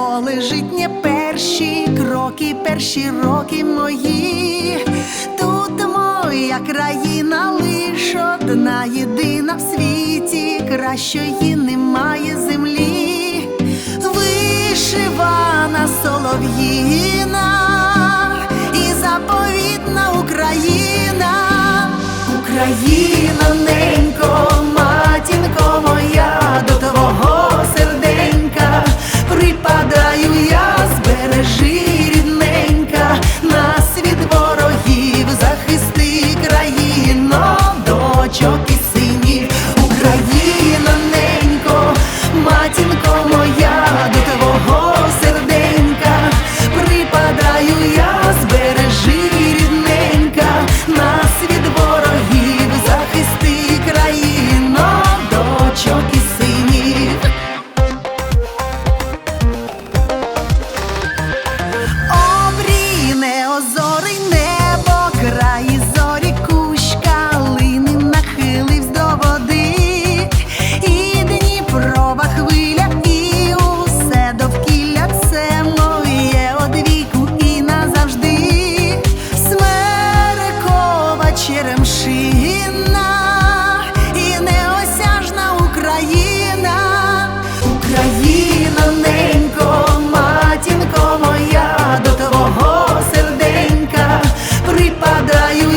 полежить не перші кроки, перші роки мої. Тут моя країна лиш одна єдина в світі, кращої немає землі. Вишивана солов'їна і заповітна Україна, Україна падаю.